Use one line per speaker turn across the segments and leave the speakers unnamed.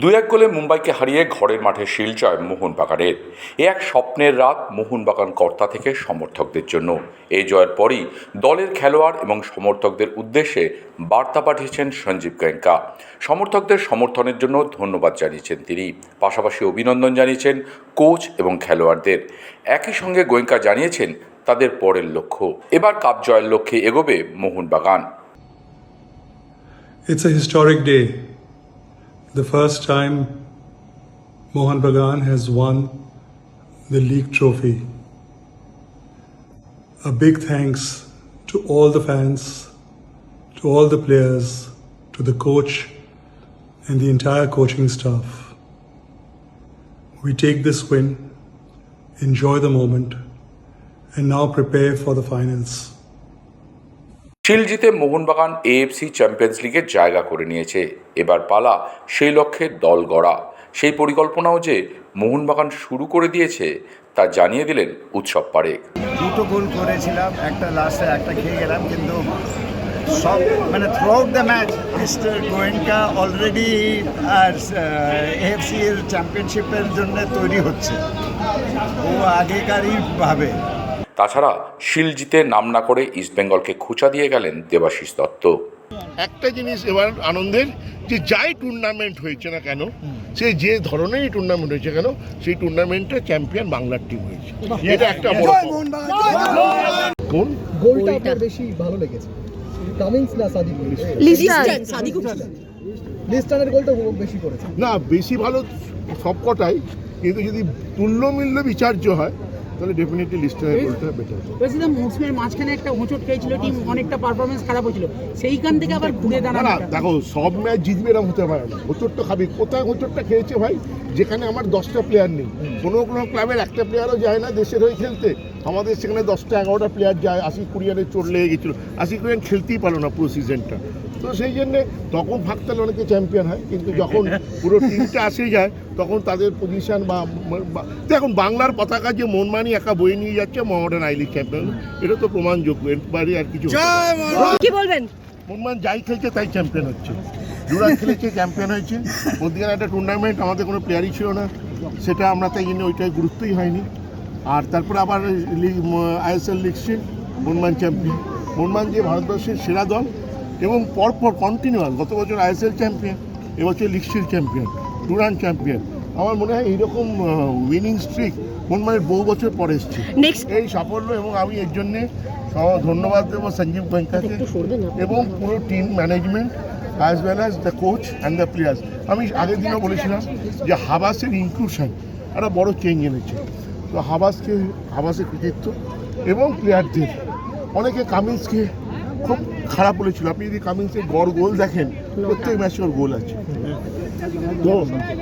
দু এক গোলে মুম্বাইকে হারিয়ে ঘরের মাঠে শিলচয় মোহনবাগানের। এ এক স্বপ্নের রাত মোহনবাগান কর্তা থেকে সমর্থকদের জন্য। এই জয়ের পরই দলের খেলোয়াড় এবং সমর্থকদের উদ্দেশ্যে বার্তা পাঠিয়েছেন সঞ্জীব গোয়েঙ্কা সমর্থকদের সমর্থনের জন্য ধন্যবাদ জানিয়েছেন তিনি। পাশাপাশি অভিনন্দন জানিয়েছেন কোচ এবং খেলোয়াড়দের। একই সঙ্গে গোয়েঙ্কা জানিয়েছেন তাদের পরের লক্ষ্য। এবার কাপ জয়ের লক্ষ্যে এগোবে Mohun Bagan.
It's a historic day. The first time Mohan Bagan has won the league trophy. A big thanks to all the fans, to all the players, to the coach, and the entire coaching staff. We take this win, enjoy the moment, and now prepare for the finals.
শিল জিতে Mohun Bagan AFC champions লিগের জায়গা করে নিয়েছে। এবার পালা সেই লক্ষ্যে দল গড়া। সেই পরিকল্পনাও যে মোহনবাগান শুরু করে দিয়েছে, তা জানিয়ে দিলেন উৎসব পারেক
দুটো গোল করেছিলাম, একটা লাস্টে একটা খেয়ে গেলাম, কিন্তু সব মানে throughout the match mister Goenka already R AFC এর চ্যাম্পিয়নশিপের জন্য তৈরি হচ্ছে। ও আগেকারই ভাবে।
তাছাড়া শিলজিতে নাম না করে ইস্টবেঙ্গলকে খোঁচা দিয়ে গেলেন দেবাশিস দত্ত।
একটা জিনিস এবার আনন্দের যে যাই টুর্নামেন্ট হয়েছে না কেন সে যে ধরনেরই টুর্নামেন্ট হয়েছে কেন সেই টুর্নামেন্টে চ্যাম্পিয়ন বাংলার টিম হয়েছে। এটা একটা বড় কোন?
গোলটা আপনার বেশি ভালো লেগেছে। কামিংস না সাদিক লিস্টানের গোলটা ও বেশি করেছে।
না বেশি ভালো সবকটাই কিন্তু যদি তুল্যমূল্য বিচার্য হয় তাহলে ডেফিনেটলি লিস্টের গোলটা বেটার
বলছিলাম মৌসুমের মাঝখানে একটা হোঁচট খেয়েছিল টিম অনেকটা পারফরমেন্স খারাপ হয়েছিল। সেইখান থেকে আবার ঘুরে দাঁড়ানো।
দেখো সব ম্যাচ জিতবে এরকম হতে পারে না। হোচটটা খাবি। কোথায় হোচটটা খেয়েছে ভাই? যেখানে আমার দশটা প্লেয়ার নেই। কোনো কোনো ক্লাবের একটা প্লেয়ারও যায় না দেশের হয়ে খেলতে। আমাদের সেখানে দশটা এগারোটা প্লেয়ার যায়। আশি কুড়িয়ানের চোট লেগে গেছিল। আশি কুড়িয়ান খেলতেই পারল না পুরো সিজনটা তো সেই জন্যে তখন ভাগতালে অনেকে চ্যাম্পিয়ন হয় কিন্তু যখন পুরো টিমটা আসে যায় তখন তাদের পজিশন বা দেখুন বাংলার পতাকা যে মনমানি একা বয়ে নিয়ে যাচ্ছে মোহামেডান আই লিগ চ্যাম্পিয়ন এটা তো প্রমাণযোগ্য এর বাইরে আর কিছু
কি বলবেন?
মোহনবাগান যাই খেলছে তাই চ্যাম্পিয়ন হচ্ছে। ডুরান খেলেছে চ্যাম্পিয়ন হয়েছে। মধ্যখানে একটা টুর্নামেন্ট আমাদের কোনো প্লেয়ারই ছিল না। সেটা আমরা তাই জন্য ওইটাই গুরুত্বই হয়নি। আর তারপরে আবার লিগ আইএসএল লিগসে মনমান চ্যাম্পিয়ন মনমান যে ভারতবর্ষের সেরা দল এবং পরপর কন্টিনিউয়াস গত বছর আইএসএল চ্যাম্পিয়ন এবছর লিগসির চ্যাম্পিয়ন টুরান চ্যাম্পিয়ন আমার মনে হয় এইরকম উইনিং স্ট্রিক মোহনবাগানের বহু বছর পরে এসছে। এই সাফল্য এবং আমি এর জন্যে ধন্যবাদ দেবো সঞ্জীব গোয়েঙ্কাকে এবং পুরো team management as well as the coach and the players আমি আগের দিনও বলেছিলাম যে হাবাসের ইনক্লুশন একটা বড় চেঞ্জ এনেছে। তো হাবাসকে হাবাসের কৃতিত্ব এবং প্লেয়ারদের অনেকে কামিন্সকে খুব খারাপ বলেছিল। আপনি যদি কামিংসের গড় গোল দেখেন, প্রত্যেক ম্যাচে ওর গোল আছে। তো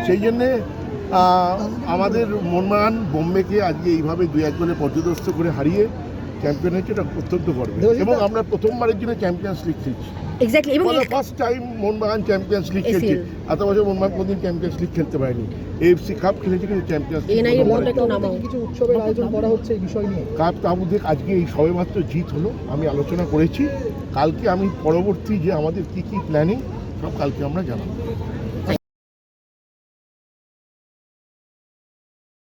সেই জন্যে আমাদের মনমান বোম্বেকে আজকে এইভাবে দুই এক গোলে পর্যদস্ত করে হারিয়ে চ্যাম্পিয়ন হয়েছে এটা অত্যন্ত গর্ব এবং আমরা প্রথমবারের জন্য চ্যাম্পিয়ন্স লিগ খেলছি।
এক্স্যাক্টলি এবং
first time Mohun Bagan Champions League খেলছে। এত বছর মোহনবাগান কোনদিন চ্যাম্পিয়ন্স লিগ খেলতে পারেনি। এএফসি কাপ খেলেছে কিন্তু চ্যাম্পিয়ন্স লিগ
কিছু উৎসবের আয়োজন করা হচ্ছে এই বিষয় নিয়ে।
কাপ তাবুদের আজকে এই সবেমাত্র জিত হলো আমি আলোচনা করেছি। কালকে আমি পরবর্তী যে আমাদের কী কী প্ল্যানিং সব কালকে আমরা জানাব।